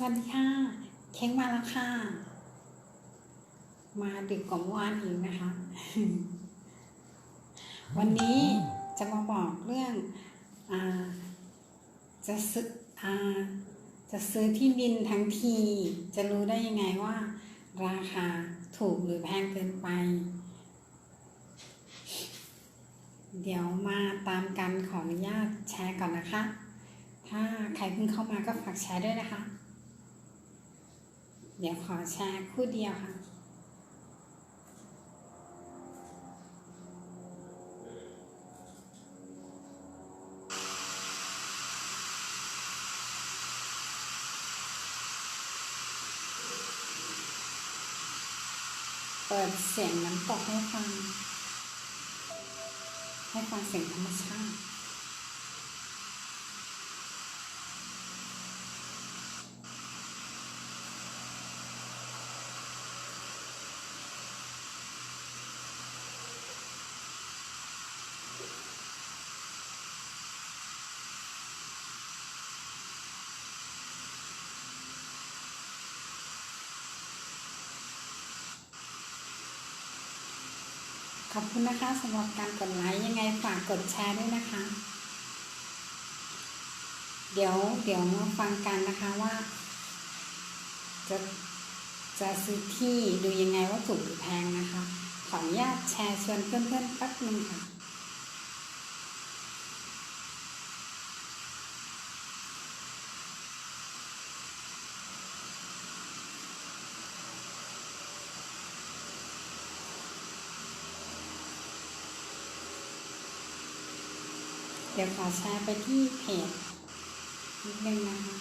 สวัสดีค่ะ เค้งมาแล้วค่ะ มาดึกกว่าเมื่อวานอีกนะคะ วันนี้จะมาบอกเรื่องอจะซื้ออจะซื้อที่ดินทั้งที จะรู้ได้ยังไงว่า ราคาถูกหรือแพงเกินไป เดี๋ยวมาตามกันขออนุญาตแชร์ก่อนนะคะ ถ้าใครเพิ่งเข้ามาก็ฝากแชร์ด้วยนะคะ เดี๋ยวขอแชร์คู่เดียวค่ะ เปิดเสียงน้ำตกให้ฟัง ให้ฟังเสียงธรรมชาติ อบคุณนะคะสำหรับการกดไลค์ยังไงฝากกดแชร์ด้วยนะคะ เดี๋ยวเดี๋ยวมาฟังกันนะคะว่า จะจะซื้อที่ดูยังไงว่าถูกหรือแพงนะคะ ขออนุญาตแชร์ชวนเพื่อนๆแป๊บนึงค่ะ ดี๋ยวขอแชร์ไปที่เพจนิดนึงนะคะ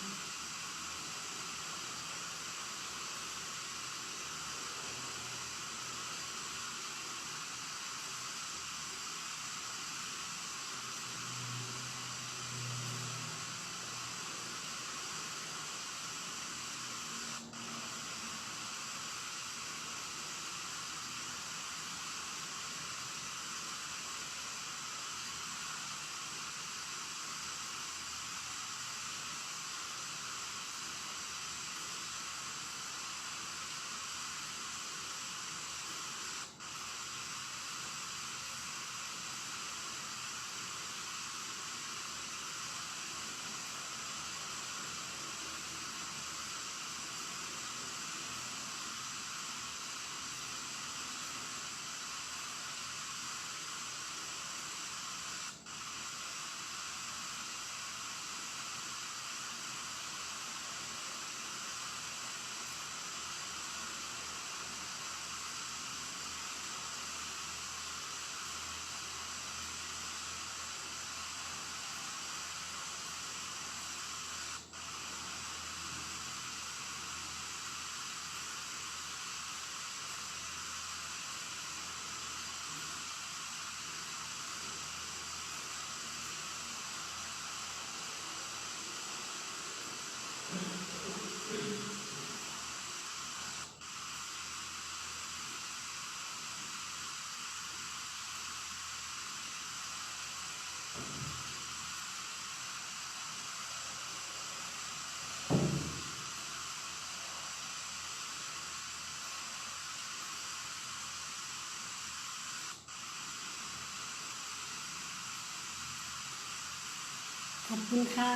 ขอบคุณค่ะ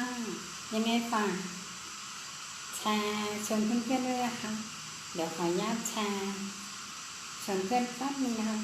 ยังไงฝากแชร์ชวนเพื่อนๆด้วยนะคะ เดี๋ยวขออนุญาตแชร์ชวนเพื่อนแป๊บนึงนะคะ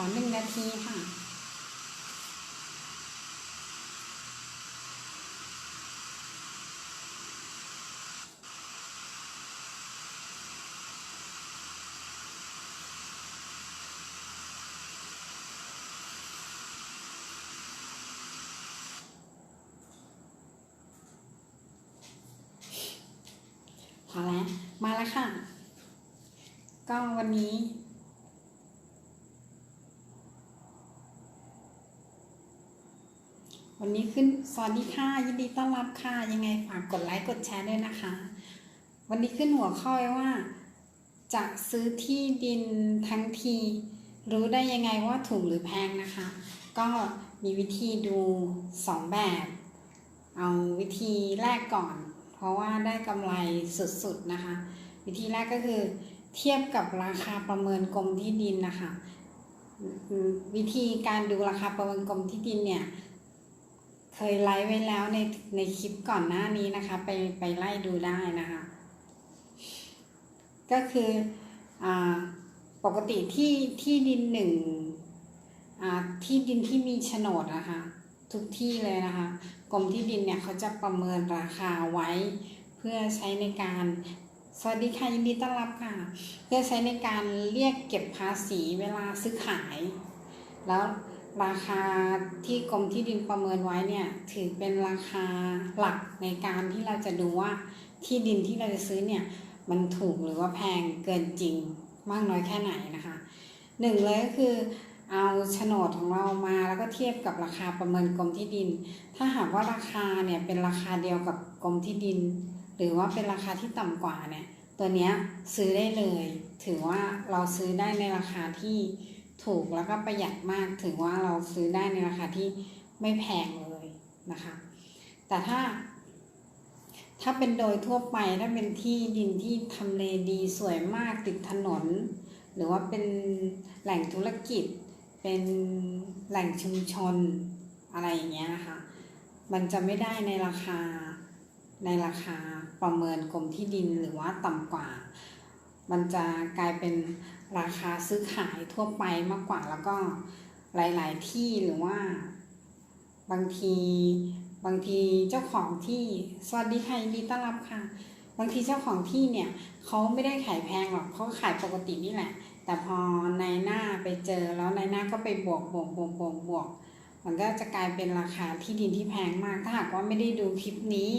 ค ทีค่ะ พอแล้ว มาแล้วค่ะ ก็วันนี้ วันนี้ขึ้นสวัสดีค่ะ ยินดีต้อนรับค่ะ ยังไงฝากกดไลค์กดแชร์ด้วยนะคะ วันนี้ขึ้นหัวข้อไว้ว่า จะซื้อที่ดินทั้งที รู้ได้ยังไงว่าถูกหรือแพงนะคะ ก็มีวิธีดูสองแบบ เอาวิธีแรกก่อน เพราะว่าได้กำไรสุดๆนะคะ วิธีแรกก็คือเทียบกับราคาประเมินกรมที่ดินนะคะ วิธีการดูราคาประเมินกรมที่ดินเนี่ย เคยไลฟ์ไว้แล้วในในคลิปก่อนหน้านี้นะคะ ไปไปไล่ดูได้นะคะ ก็คืออปกติที่ที่ดินหนึ่งที่ดินที่มีโฉนดนะคะทุกที่เลยนะคะกรมที่ดินเนี่ยเขาจะประเมินราคาไว้เพื่อใช้ในการสวัสดีค่ะยินดีต้อนรับค่ะ เพื่อใช้ในการเรียกเก็บภาษีเวลาซื้อขาย แล้ว ราคาที่กรมที่ดินประเมินไว้เนี่ยถือเป็นราคาหลักในการที่เราจะดูว่าที่ดินที่เราจะซื้อเนี่ยมันถูกหรือว่าแพงเกินจริงมากน้อยแค่ไหนนะคะหนึ่งเลยก็คือเอาโฉนดของเรามาแล้วก็เทียบกับราคาประเมินกรมที่ดิน ถ้าหากว่าราคาเนี่ยเป็นราคาเดียวกับกรมที่ดิน หรือว่าเป็นราคาที่ต่ำกว่าเนี่ยตัวเนี้ยซื้อได้เลย ถือว่าเราซื้อได้ในราคาที่ ถูกแล้วก็ประหยัดมากถือว่าเราซื้อได้ในราคาที่ไม่แพงเลยนะคะ แต่ถ้า ถ้าเป็นโดยทั่วไปถ้าเป็นที่ดินที่ทำเลดีสวยมากติดถนน หรือว่าเป็นแหล่งธุรกิจ เป็นแหล่งชุมชนอะไรอย่างเงี้ยนะคะ มันจะไม่ได้ในราคาในราคาประเมินกรมที่ดินหรือว่าต่ำกว่า มันจะกลายเป็น ราคาซื้อขายทั่วไปมากกว่าแล้วก็หลาย ๆ ที่หรือว่า บางทีบางทีเจ้าของที่สวัสดีค่ะยินดีต้อนรับค่ะ บางทีเจ้าของที่เนี่ยเขาไม่ได้ขายแพงหรอกเขาขายปกตินี่แหละ แต่พอนายหน้าไปเจอแล้วนายหน้าก็ไปบวกบวกบวกบวกบวกมันก็จะกลายเป็นราคาที่ดินที่แพงมาก ถ้าหากว่าไม่ได้ดูคลิปนี้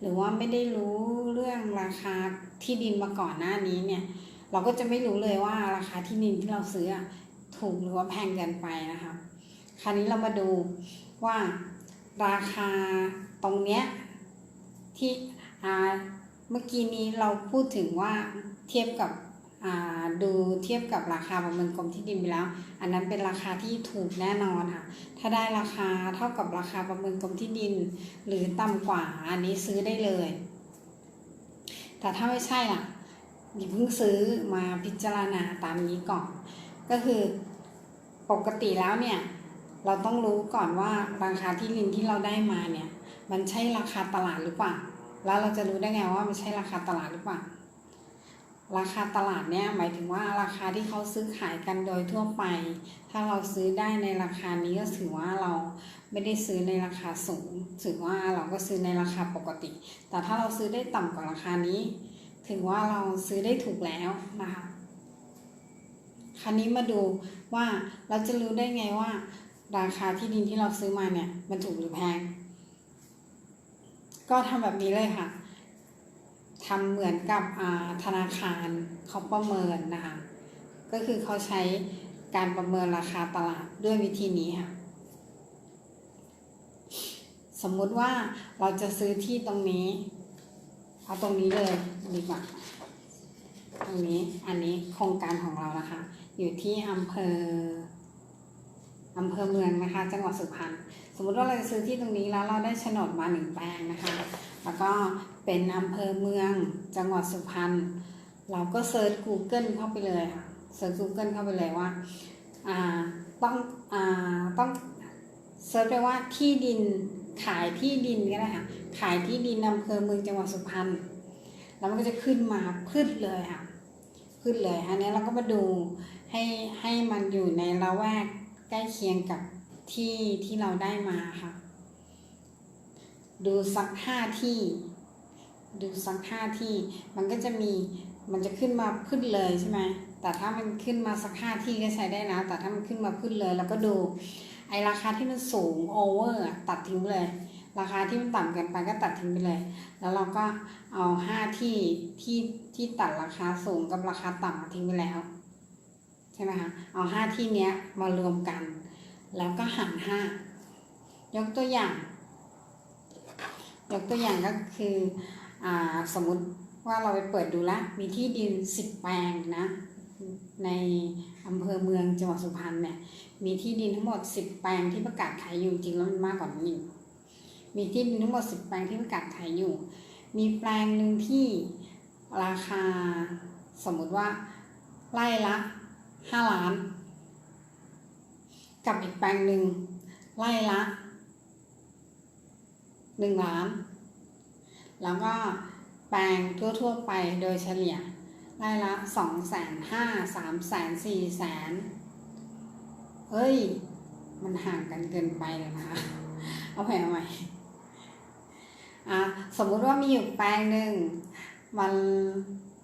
หรือว่าไม่ได้รู้เรื่องราคาที่ดินมาก่อนหน้านี้เนี่ย เราก็จะไม่รู้เลยว่าราคาที่ดินที่เราซื้อถูกหรือว่าแพงเกินไปนะคะคราวนี้เรามาดูว่าราคาตรงเนี้ยที่เมื่อกี้นี้เราพูดถึงว่าเทียบกับดูเทียบกับราคาประเมินกรมที่ดินไปแล้ว อันนั้นเป็นราคาที่ถูกแน่นอนค่ะ ถ้าได้ราคาเท่ากับราคาประเมินกรมที่ดิน หรือต่ำกว่าอันนี้ซื้อได้เลย แต่ถ้าไม่ใช่ล่ะ อย่าเพิ่งซื้อมาพิจารณาตามนี้ก่อน ก็คือปกติแล้วเนี่ยเราต้องรู้ก่อนว่าราคาที่ดินที่เราได้มาเนี่ยมันใช่ราคาตลาดหรือเปล่า แล้วเราจะรู้ได้ไงว่ามันใช่ราคาตลาดหรือเปล่า ราคาตลาดเนี่ยหมายถึงว่าราคาที่เขาซื้อขายกันโดยทั่วไป ถ้าเราซื้อได้ในราคานี้ก็ถือว่าเราไม่ได้ซื้อในราคาสูง ถือว่าเราก็ซื้อในราคาปกติ แต่ถ้าเราซื้อได้ต่ำกว่าราคานี้ ถือว่าเราซื้อได้ถูกแล้วนะคะ คราวนี้มาดูว่าเราจะรู้ได้ไงว่า ราคาที่ดินที่เราซื้อมาเนี่ยมันถูกหรือแพง ก็ทำแบบนี้เลยค่ะทำเหมือนกับธนาคารเขาประเมินนะคะ ก็คือเขาใช้การประเมินราคาตลาดด้วยวิธีนี้ค่ะ สมมุติว่าเราจะซื้อที่ตรงนี้ เอาตรงนี้เลยดีกว่าตรงนี้อันนี้โครงการของเรานะคะ อยู่ที่อำเภออำเภอเมืองนะคะ จังหวัดสุพรรณสมมติว่าเราจะซื้อที่ตรงนี้แล้วเราได้โฉนดมาหนึ่งแปลงนะคะ แล้วก็เป็นอำเภอเมืองจังหวัดสุพรรณเราก็เซิร์ช Google เข้าไปเลยค่ะเซิร์ช Google เข้าไปเลยว่าต้องอต้องเซิร์ชไปว่าที่ดิน ขายที่ดินก็ได้ค่ะ ขายที่ดินอำเภอเมืองจังหวัดสุพรรณ แล้วมันก็จะขึ้นมาขึ้นเลยค่ะ ขึ้นเลยอันนี้เราก็มาดูให้ให้มันอยู่ในละแวกใกล้เคียงกับที่ที่เราได้มาค่ะ ดูสักห้าที่ ดูสักห้าที่ มันก็จะมีมันจะขึ้นมาขึ้นเลยใช่ไหมแต่ถ้ามันขึ้นมาสักห้าที่ก็ใช้ได้นะ แต่ถ้ามันขึ้นมาขึ้นเลยแล้วก็ดู ไอราคาที่มันสูงโอเวอร์ตัดทิ้งไปเลย ราคาที่มันต่ำเกินไปก็ตัดทิ้งไปเลย แล้วเราก็เอาห้าที่ที่ที่ตัดราคาสูงกับราคาต่ำทิ้งไปแล้วใช่ไหมคะเอาห้าที่เนี้ยมารวมกัน แล้วก็หารห้ายกตัวอย่าง ยกตัวอย่างก็คืออ่าสมมติว่าเราไปเปิดดูละมีที่ดินสิบแปลงนะ ในอำเภอเมืองจังหวัดสุพรรณเนี่ยมีที่ดินทั้งหมดสิบแปลงที่ประกาศขายอยู่จริงแล้วมันมากกว่านี้มีที่ดินทั้งหมดสิบแปลงที่ประกาศขายอยู่ มีแปลงหนึ่งที่ราคาสมมุติว่าไร่ละห้าล้าน กับอีกแปลงหนึ่งไร่ละหนึ่งล้าน แล้วก็แปลงทั่วๆไปโดยเฉลี่ย ไร่ละสองแสนห้าสามแสนสี่แสนเฮ้ย มันห่างกันเกินไปเลยนะคะ เอาใหม่เอาใหม่อะสมมุติว่ามีอยู่แปลงหนึ่งมัน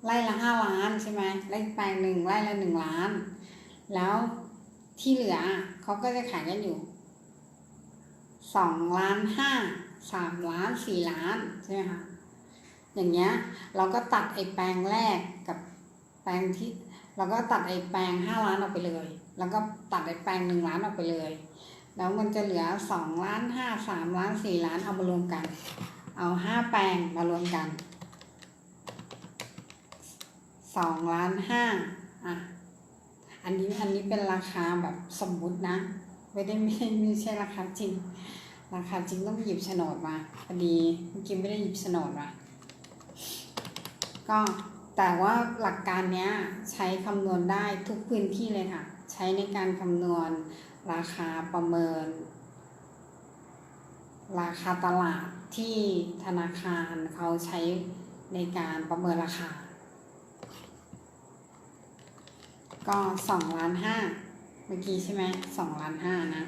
ไร่ละห้าล้านใช่ไหมไร่แปลงหนึ่งไร่ละหนึ่งล้าน แล้วที่เหลือเขาก็จะขายกันอยู่สองล้านห้าสามล้านสี่ล้านใช่ไหมคะ อย่างเงี้ยเราก็ตัดไอ้แปลงแรกกับแปลงที่เราก็ตัดไอ้แปลงห้าล้านออกไปเลย แล้วก็ตัดไอ้แปลงหนึ่งล้านออกไปเลย แล้วมันจะเหลือสองล้านห้าสามล้านสี่ล้านเอามารวมกัน เอาห้าแปลงมารวมกันสองล้านห้าอะอันนี้อันนี้เป็นราคาแบบสมมุตินะ ไม่ได้ไม่ไม่ใช่ราคาจริง ราคาจริงต้องหยิบโฉนดมาพอดีเมื่อกี้ไม่ได้หยิบโฉนดมา ก็แต่ว่าหลักการเนี้ยใช้คำนวณได้ทุกพื้นที่เลยค่ะ ใช้ในการคำนวณราคาประเมิน ราคาตลาดที่ธนาคารเขาใช้ในการประเมินราคา ก็สองล้านห้าเมื่อกี้ใช่ไหมสองล้านห้านะ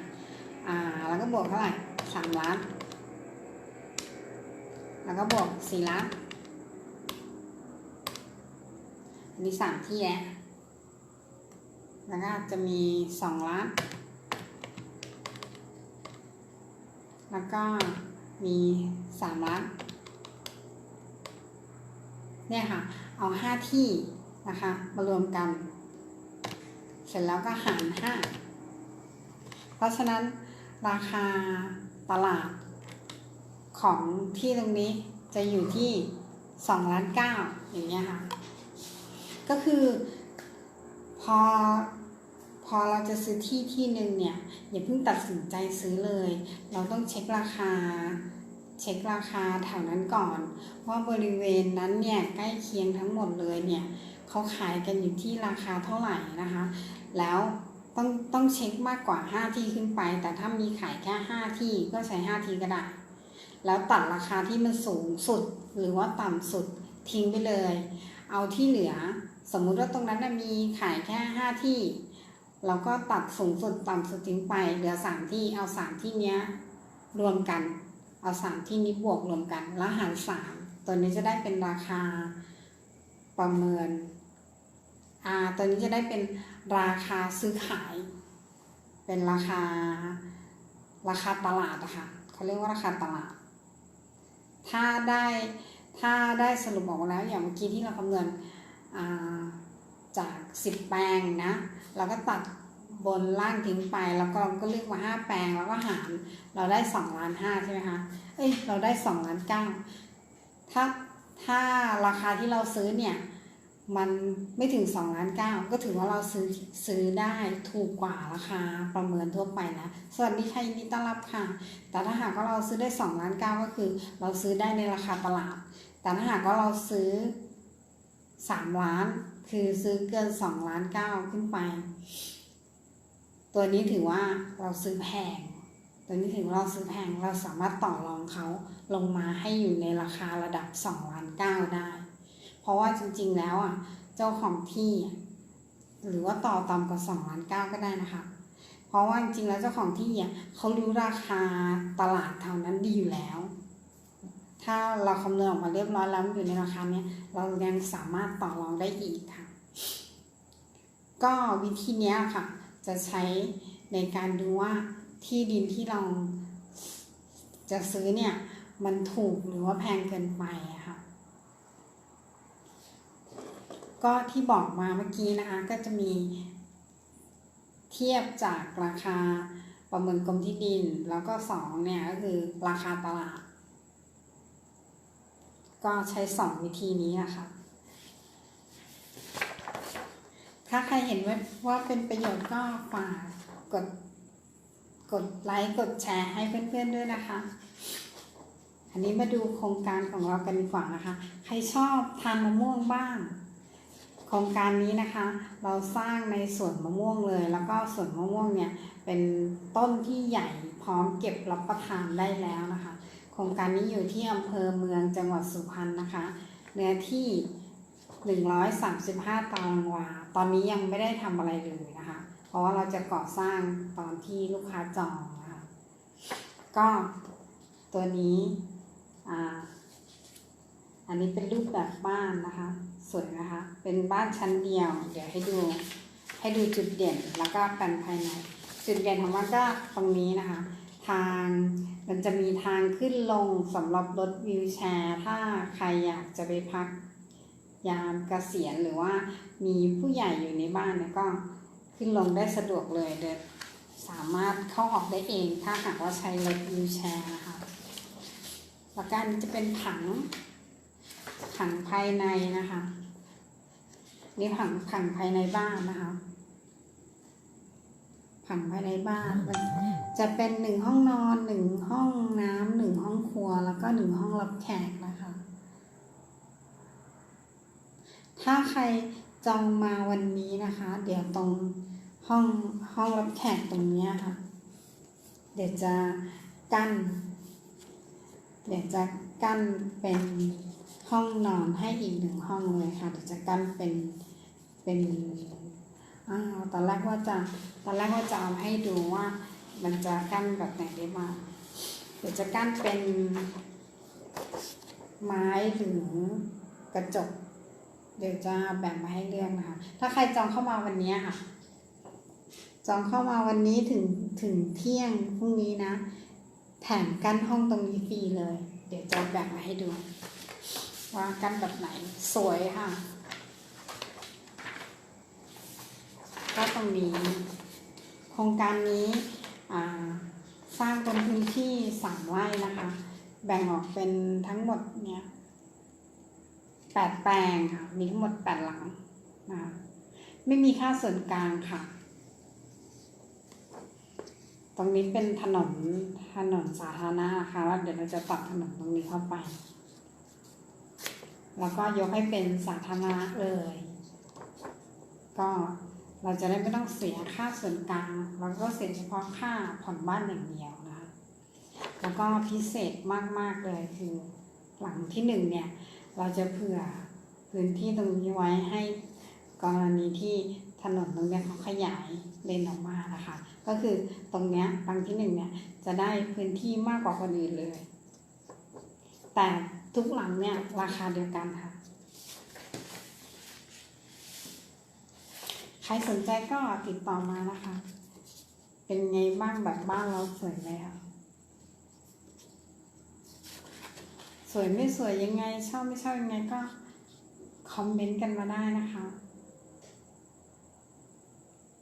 อ่า แล้วก็บวกเท่าไหร่สามล้าน แล้วก็บวกสี่ล้าน อันนี้สามที่แล้วแล้วก็จะมีสองล้านแล้วก็มีสามล้านเนี่ยค่ะ เอาห้าที่นะคะ มารวมกัน เสร็จแล้วก็หารห้า เพราะฉะนั้นราคาตลาดของที่ตรงนี้จะอยู่ที่สองล้านเก้าอย่างเงี้ยค่ะ ก็คือพอพอเราจะซื้อที่ที่หนึ่งเนี่ยอย่าเพิ่งตัดสินใจซื้อเลย เราต้องเช็คราคา เช็คราคาแถวนั้นก่อน ว่าบริเวณนั้นเนี่ยใกล้เคียงทั้งหมดเลยเนี่ยเขาขายกันอยู่ที่ราคาเท่าไหร่นะคะ แล้วต้องต้องเช็คมากกว่า 5 ที่ขึ้นไป แต่ถ้ามีขายแค่ 5 ที่ก็ใช้ 5 ที่ก็ได้ แล้วตัดราคาที่มันสูงสุดหรือว่าต่ำสุดทิ้งไปเลย เอาที่เหลือ สมมุติว่าตรงนั้นมีขายแค่5ที่ เราก็ตัดสูงสุดต่ำสุดทิ้งไปเหลือ3ที่เอา3ที่เนี้ยรวมกัน เอา3ที่นี้บวกรวมกัน แล้วหาร3ตัวนี้จะได้เป็นราคาประเมินอ่าตัวนี้จะได้เป็นราคาซื้อขาย เป็นราคาราคาตลาดอะค่ะเขาเรียกว่าราคาตลาด ถ้าได้ถ้าได้สรุปออกมาแล้วอย่างเมื่อกี้ที่เราคำนวณ จากสิบแปลงนะ เราก็ตัดบนล่างทิ้งไปแล้วก็ก็เลือกมาห้าแปลงแล้วก็หารเราได้สองล้านห้าใช่ไหมคะ เอ้ยเราได้สองล้านเก้าถ้าถ้าราคาที่เราซื้อเนี่ยมันไม่ถึง2ล้านเก้าก็ถือว่าเราซื้อซื้อได้ถูกกว่าราคาประเมินทั่วไปนะ สวัสดีค่ะยินดีต้อนรับค่ะ แต่ถ้าหากว่าเราซื้อได้2ล้านเก้าก็คือ เราซื้อได้ในราคาตลาด แต่ถ้าหากว่าเราซื้อ 3ล้าน คือซื้อเกิน2ล้านเก้าขึ้นไป ตัวนี้ถือว่าเราซื้อแพง ตัวนี้ถือว่าเราซื้อแพง เราสามารถต่อรองเขาลงมาให้อยู่ในราคาระดับ2ล้านเก้าได้ เพราะว่าจริงๆแล้วอะ เจ้าของที่ หรือว่าต่อต่ำกว่า2ล้านเก้าก็ได้นะคะ เพราะว่าจริงๆแล้วเจ้าของที่อะเขารู้ราคาตลาดแถวนั้นดีอยู่แล้ว ถ้าเราคำนวณออกมาเรียบร้อยแล้วอยู่ในราคาเนี้ยเรายังสามารถต่อรองได้อีกค่ะ ก็วิธีเนี้ยค่ะ จะใช้ในการดูว่าที่ดินที่เราจะซื้อเนี่ยมันถูกหรือว่าแพงเกินไปค่ะ ก็ที่บอกมาเมื่อกี้นะคะก็จะมีเทียบจากราคาประเมินกรมที่ดิน แล้วก็สองเนี่ยก็คือราคาตลาด ก็ใช้สองวิธีนี้นะคะ ถ้าใครเห็นว่าว่าเป็นประโยชน์ก็ฝากกดกดไลค์กดแชร์ให้เพื่อนๆด้วยนะคะ อันนี้มาดูโครงการของเรากันดีกว่านะคะ ใครชอบทานมะม่วงบ้าง โครงการนี้นะคะ เราสร้างในสวนมะม่วงเลย แล้วก็สวนมะม่วงเนี่ยเป็นต้นที่ใหญ่พร้อมเก็บรับประทานได้แล้วนะคะ โครงการนี้อยู่ที่อำเภอเมืองจังหวัดสุพรรณนะคะ เนื้อที่ 135 ตารางวา ตอนนี้ยังไม่ได้ทำอะไรเลยนะคะ เพราะว่าเราจะก่อสร้างตอนที่ลูกค้าจองนะคะก็ตัวนี้อ่าอันนี้เป็นรูปแบบบ้านนะคะ สวยนะคะ เป็นบ้านชั้นเดียว เดี๋ยวให้ดูให้ดูจุดเด่นแล้วก็กันภายใน จุดเด่นของมันก็ตรงนี้นะคะ ทาง มันจะมีทางขึ้นลงสำหรับรถวิวแชร์ถ้าใครอยากจะไปพัก ยามเกษียณหรือว่ามีผู้ใหญ่อยู่ในบ้านเนี่ยก็ขึ้นลงได้สะดวกเลยเดสามารถเข้าออกได้เองถ้าหากว่าใช้รถวิวแชร์นะคะแล้วก็อันนี้จะเป็นผังผังภายในนะคะนี่ผังผังภายในบ้านนะคะ ผังภายในบ้านมันจะเป็นหนึ่งห้องนอนหนึ่งห้องน้ำหนึ่งห้องครัว แล้วก็หนึ่งห้องรับแขกนะคะ ถ้าใครจองมาวันนี้นะคะ เดี๋ยวตรงห้องห้องรับแขกตรงเนี้ยค่ะ เดี๋ยวจะกั้น เดี๋ยวจะกั้นเป็นห้องนอนให้อีกหนึ่งห้องเลยค่ะ เดี๋ยวจะกั้นเป็นเป็น อ้าวตอนแรกว่าจะตอนแรกว่าจะเอาให้ดูว่ามันจะกั้นแบบไหนได้บ้างเดี๋ยวจะกั้นเป็นไม้หรือกระจก เดี๋ยวจะแบ่งมาให้เลือกนะคะ ถ้าใครจองเข้ามาวันนี้ค่ะ จองเข้ามาวันนี้ถึงถึงเที่ยงพรุ่งนี้นะ แถมกั้นห้องตรงนี้ฟรีเลย เดี๋ยวจะแบ่งมาให้ดู ว่ากั้นแบบไหนสวยค่ะ ก็ตรงนี้ โครงการนี้สร้างบนพื้นที่สามไร่นะคะ แบ่งออกเป็นทั้งหมดเนี่ยแปดแปลงค่ะ มีทั้งหมดแปดหลังนะคะไม่มีค่าส่วนกลางค่ะ ตรงนี้เป็นถนนถนนสาธารณะนะคะแล้วเดี๋ยวเราจะตัดถนนตรงนี้เข้าไป แล้วก็ยกให้เป็นสาธารณะเลย ก็ เราจะได้ไม่ต้องเสียค่าส่วนกลางเราก็เสียเฉพาะค่าผ่อนบ้านอย่างเดียวนะคะแล้วก็พิเศษมาก ๆ เลยคือ หลังที่หนึ่งเนี่ย เราจะเผื่อพื้นที่ตรงนี้ไว้ให้กรณีที่ถนนตรงนี้เขาขยายเลนออกมานะคะ ก็คือตรงเนี้ยหลังที่หนึ่งเนี่ยจะได้พื้นที่มากกว่าคนอื่นเลย แต่ทุกหลังเนี่ยราคาเดียวกันค่ะ ใครสนใจก็ติดต่อมานะคะ เป็นไงบ้างแบบบ้านเราสวยไหมคะสวยไม่สวยยังไงชอบไม่ชอบยังไงก็คอมเมนต์กันมาได้นะคะ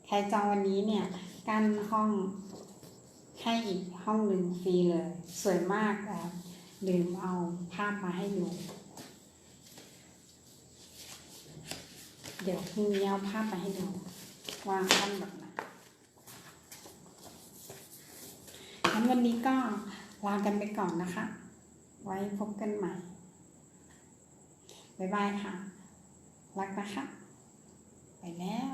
ใครจองวันนี้เนี่ยกั้นห้องให้อีกห้องหนึ่งฟรีเลย สวยมากแต่ลืมเอาภาพมาให้ดู เดี๋ยวพี่มีเอาภาพมาให้ดูว่าขั้นแบบไหนงั้นวันนี้ก็ลากันไปก่อนนะคะ ไว้พบกันใหม่ บ๊ายบายค่ะ รักนะคะ ไปแล้ว